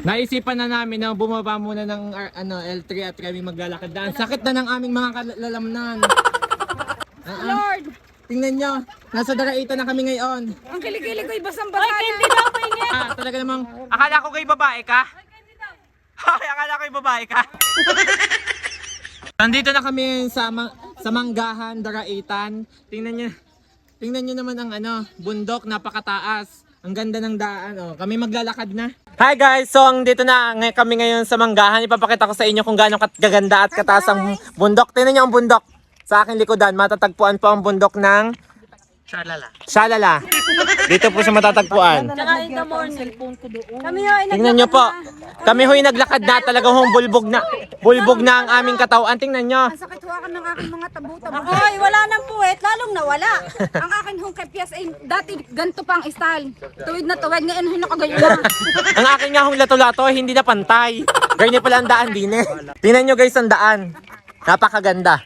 Naisipan na namin na bumaba muna ng ar- ano, L3 at kami maglalakad daan. Sakit na ng aming mga kalalamnan. Ah, ah. Lord! Tingnan nyo, nasa Daraitan na kami ngayon. Ang kilikili ko'y basang-basa Ay, hindi daw pingin! Ah, talaga namang, akala ko kay babae ka? Ay, akala ko kay babae ka? Nandito na kami sa ma- sa Manggahan, Daraitan. Tingnan nyo, tingnan nyo naman ang ano, bundok, napakataas. Ang ganda ng daan, oh. Kami maglalakad na. Hi guys! So, ang dito na ngay- kami ngayon sa Manggahan. Ipapakita ko sa inyo kung gaano kaganda at kataas ang bundok. Tingnan nyo ang bundok. Sa aking likodan, matatagpuan po ang bundok ng Shalala. Dito po siya matatagpuan. Tsaka in the morning. Kami ho, Tingnan nyo po. Kami ho'y naglakad na talagang hong bulbog na. Bulbog na ang aming katawan. Tingnan nyo. Huwakan ng aking mga tabo-tabo. Ay, wala nang puwet, lalong nawala. ang akin hong kepyas ay dati ganito pang style. Tuwid na tuwid, ngayon hong nakagayon na. Ang aking nga hong lato-lato ay hindi na pantay. Ganyan pala ang daan din eh. Tingnan nyo guys ang daan. Napakaganda.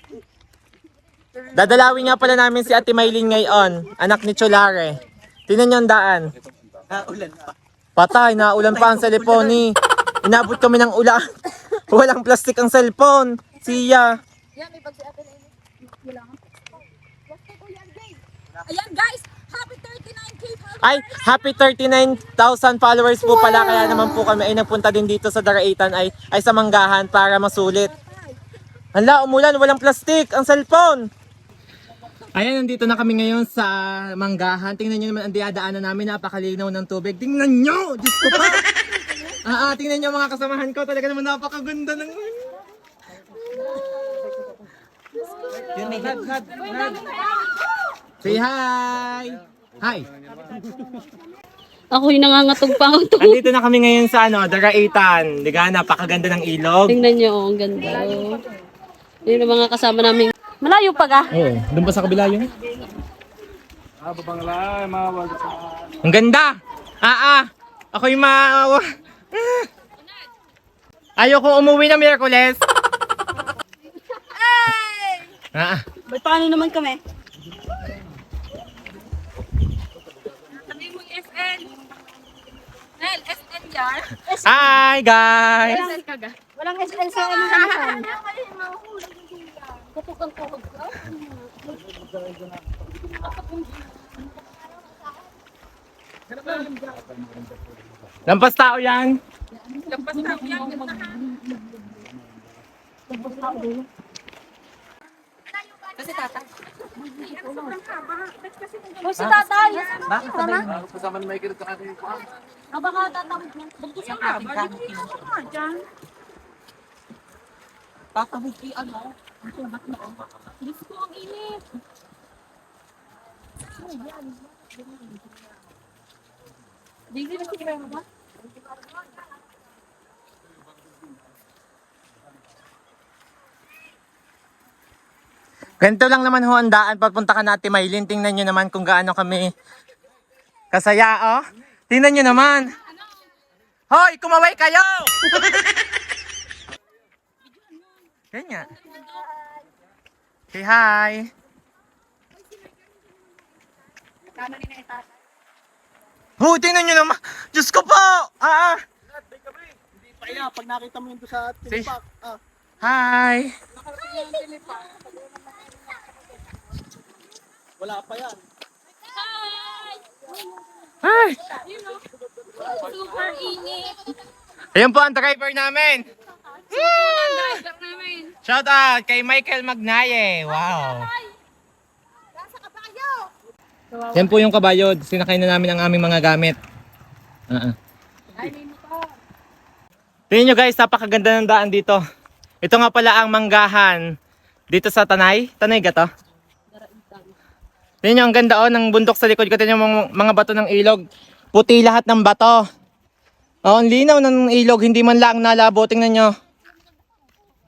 Dadalawin nga pala namin si Ate Maylin ngayon. Anak ni Cholare. Tingnan nyo ang daan. Patay, naulan pa ang cellphone ni. Inabot kami ng ulan. Walang plastic ang cellphone. Siya. Ayan guys, happy 39k followers. Ay, happy 39,000 followers po pala. Kaya naman po kami ay nagpunta din dito sa Daraitan ay, ay sa Manggahan para masulit. Hala, umulan, walang plastic, ang cellphone. Ayan, nandito na kami ngayon sa Manggahan. Tingnan nyo naman ang diadaanan namin, napakalinaw ng tubig. Tingnan nyo! Diyos ko pa! Ah, ah, tingnan nyo mga kasamahan ko, talaga naman napakaganda ng... Nad, nad, nad. Say hi! Hi! Ako'y nangangatog pa ako to. Andito na kami ngayon sa ano, Daraitan. Di ka, napakaganda ng ilog. Tingnan niyo, oh, ang ganda. Oh. Yun ang mga kasama namin. Malayo pa ka. Oo, doon pa sa kabila yun. Ang ganda! Ah, ah! Ako'y maawa. Ah. Ayoko umuwi ng Miyerkules. Ah, ah. Ba't paano naman kami? Sabi mo SL. Nel, SL yan. Hi, guys! Ga. Walang SL sa ano naman. Lampas tao yan. Lampas na yan. O si tatay. Bakit sabay mo? O baka tatawid mo. Bugtos ang ating kanina. Tatawid kay ano? Diyos ko, ang init. Digli na sige mo Ganito lang naman ho ang daan. Papunta ka natin Maylin. Tingnan nyo naman kung gaano kami kasaya, oh. Tingnan nyo naman. Hoy, kumaway kayo! Ganyan. Say hi. Hoy, tingnan nyo naman. Diyos ko po! Ah, ah. Kaya pag nakita mo yun doon sa Say- tinipak, ah, Hi. wala pa yan. Hi. Super init. Ayan po ang driver namin. Driver namin. Shout out kay Michael Magnaye. Wow. Yan po yung kabayo. Sinakay na namin ang aming mga gamit. Uh Tingnan nyo guys, napakaganda ng daan dito. Ito nga pala ang manggahan dito sa Tanay. Tanay ga to? Tingnan ang ganda oh, ng bundok sa likod ko. Tingnan mga, mga bato ng ilog. Puti lahat ng bato. Oh, ang linaw ng ilog, hindi man lang nalabo. Tingnan nyo.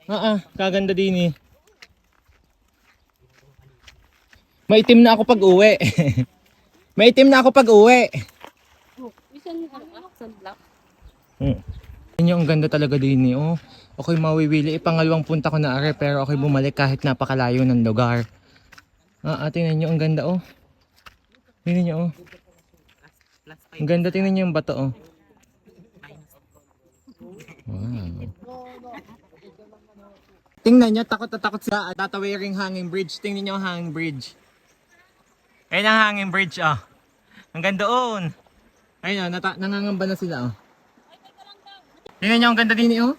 Ah, ah, kaganda din eh. Maitim na ako pag uwi. Maitim na ako pag uwi. Bisan ano, sunblock. Hmm. Yung ang ganda talaga din eh. Oh, ako'y mawiwili. Ipangalawang punta ko na are pero ako'y bumalik kahit napakalayo ng lugar. Ah, ah tingnan nyo ang ganda oh. Tingnan nyo oh. Ang ganda tingnan nyo yung bato oh. Tingnan nyo, takot na takot at tatawiring hanging bridge. Tingnan nyo ang hanging bridge. Ayun ang hanging bridge, oh. Hanggang doon. Ayun, oh, nata- nangangamba na sila, oh. Tingnan nyo, ang ganda din, oh.